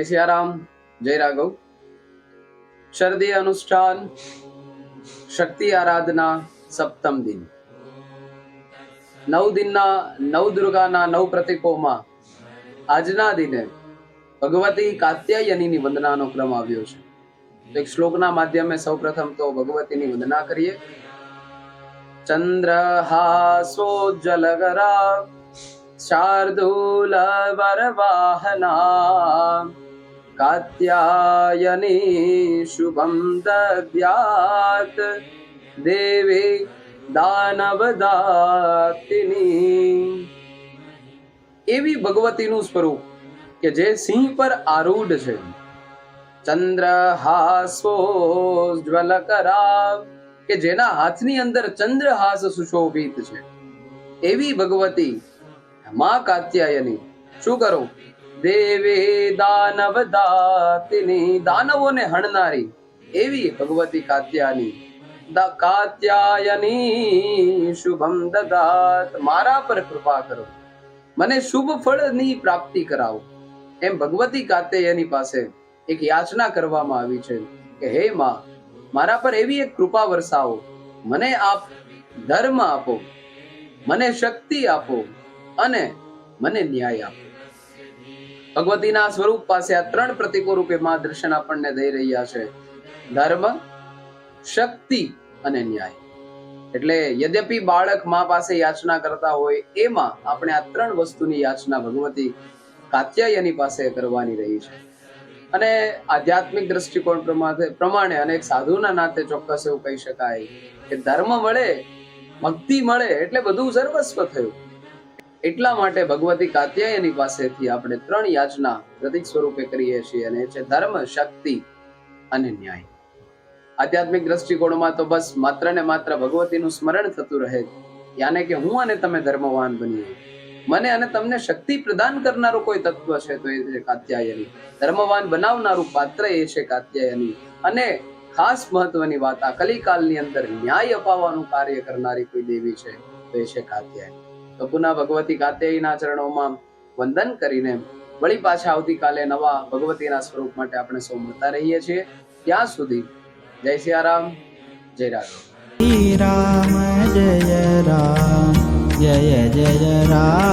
સિયારામ, જય રાઘવ. શરદી અનુષ્ઠાન, શક્તિ આરાધના સપ્તમ દિન. નવ દિનના નવ દુર્ગાના નવ પ્રતિકોમાં આજના દિને ભગવતી કાત્યાયનીની વંદનાનો ક્રમ આવ્યો છે. એક શ્લોકના માધ્યમે સૌપ્રથમ તો ભગવતીની વંદના કરીએ. ચંદ્રહાસોજ્જલગરા શાર્દૂલ વરવાહના કાત્યાયની શુભમ दद्यात्। देवी દાનવદાતિની એવી ભગવતીનું સ્વરૂપ કે જે સિંહ પર આરૂઢ છે ચંદ્ર હાસ્વોજ્વલકરા કે જેના હાથની અંદર ચંદ્રહાસ સુશોભિત છે એવી ભગવતી મા કાત્યાયની શું કરો દેવી દાનવ દાતિની. દાનવોને હણનારી એવી ભગવતી કાત્યાની. કાત્યાયની શુભમ દદાત. મારા પર કૃપા કરો. મને શુભ ફળની પ્રાપ્તિ કરાવો. એમ ભગવતી કાત્યાયની પાસે એક યાચના કરવામાં આવી છે કે, હે માં, મારા પર એવી એક કૃપા વરસાવો. મને આપ ધર્મ આપો, મને શક્તિ આપો અને મને ન્યાય આપો. ભગવતીના સ્વરૂપ પાસે આ ત્રણ પ્રતિકો રૂપે માં દર્શન આપણને દઈ રહ્યા છે. ધર્મ, શક્તિ અને ન્યાય. એટલે યદ્યપિ બાળક મા પાસે યાચના કરતા હોય, એમાં આપણે આ ત્રણ વસ્તુની યાચના ભગવતી કાત્યાયની પાસે કરવાની રહી છે. અને આધ્યાત્મિક દ્રષ્ટિકોણ પ્રમાણે પ્રમાણે અને એક સાધુના નાતે ચોક્કસ એવું કહી શકાય કે ધર્મ મળે, ભક્તિ મળે, એટલે બધું સર્વસ્વ થયું. એટલા માટે ભગવતી કાત્યાયની પાસેથી આપણે ત્રણ યાચના પ્રતિક સ્વરૂપે કરીએ છીએ અને છે ધર્મ, શક્તિ અને ન્યાય. આધ્યાત્મિક દ્રષ્ટિકોણમાં તો બસ માત્ર ને માત્ર ભગવતીનું સ્મરણ થતું રહે. યાને કે હું અને તમે ધર્મવાન બનીએ. મને અને તમને શક્તિ પ્રદાન કરનારું કોઈ તત્વ છે તો એ છે કાત્યાયની. ધર્મવાન બનાવનારું પાત્ર એ છે કાત્યાયની. અને ખાસ મહત્વની વાત આ કલિકાલની અંદર ન્યાય અપાવવાનું કાર્ય કરનારી કોઈ દેવી છે તો એ છે કાત્યાયની. પુનઃ ભગવતી કાત્યાયીના ચરણોમાં વંદન કરીને વળી પાછા આવતીકાલે નવા ભગવતીના સ્વરૂપ માટે આપણે સૌ મળતા રહીએ છીએ. ત્યાં સુધી જય સિયારામ જય રાઘવ રામ, જય રામ જય જય રામ.